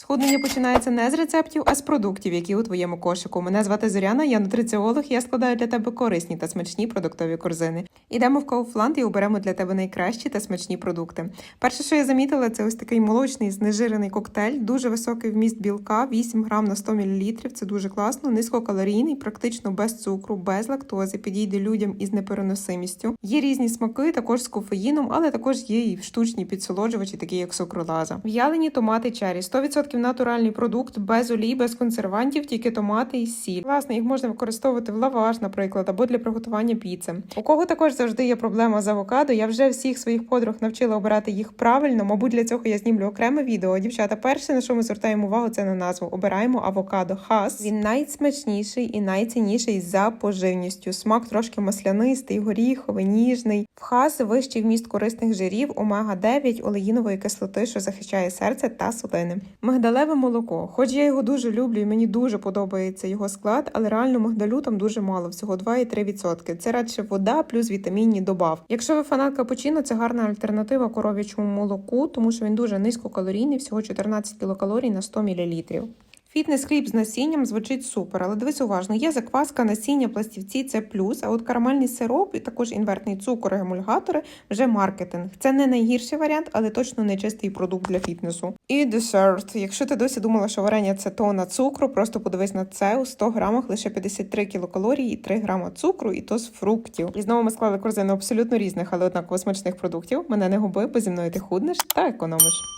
Схуднення починається не з рецептів, а з продуктів, які у твоєму кошику. Мене звати Зоряна, я нутриціолог. Я складаю для тебе корисні та смачні продуктові корзини. Ідемо в Kaufland і оберемо для тебе найкращі та смачні продукти. Перше, що я замітила, це ось такий молочний знежирений коктейль, дуже високий вміст білка, 8 грам на 100 мл. Це дуже класно, низькокалорійний, практично без цукру, без лактози. Підійде людям із непереносимістю. Є різні смаки, також з кофеїном, але також є і штучні підсолоджувачі, такі як сукралаза. В'ялені томати чері, 100% натуральний продукт, без олій, без консервантів, тільки томати і сіль. Власне, їх можна використовувати в лаваш, наприклад, або для приготування піци. У кого також завжди є проблема з авокадо, я вже всіх своїх подруг навчила обирати їх правильно. Мабуть, для цього я знімлю окреме відео. Дівчата, перше, на що ми звертаємо увагу, це на назву. Обираємо авокадо хас. Він найсмачніший і найцінніший за поживністю. Смак трошки маслянистий, горіховий, ніжний. В хас вищий вміст корисних жирів, омега 9 олеїнової кислоти, що захищає серце та судини. Мигдалеве молоко. Хоч я його дуже люблю і мені дуже подобається його склад, але реально мигдалю там дуже мало, всього 2,3%. Це радше вода плюс вітамінні добав. Якщо ви фанат капучино, це гарна альтернатива коров'ячому молоку, тому що він дуже низькокалорійний, всього 14 кілокалорій на 100 мл. Фітнес хліб з насінням звучить супер, але дивись уважно, є закваска, насіння, пластівці це плюс. А от карамельний сироп і також інвертний цукор, емульгатори вже маркетинг. Це не найгірший варіант, але точно не чистий продукт для фітнесу. І десерт. Якщо ти досі думала, що варення це тона цукру, просто подивись на це у 100 грамах лише 53 кілокалорії і 3 грама цукру, і то з фруктів. І знову ми склали корзину абсолютно різних, але однаково смачних продуктів. Мене не губи, бо зі мною ти худнеш та економиш.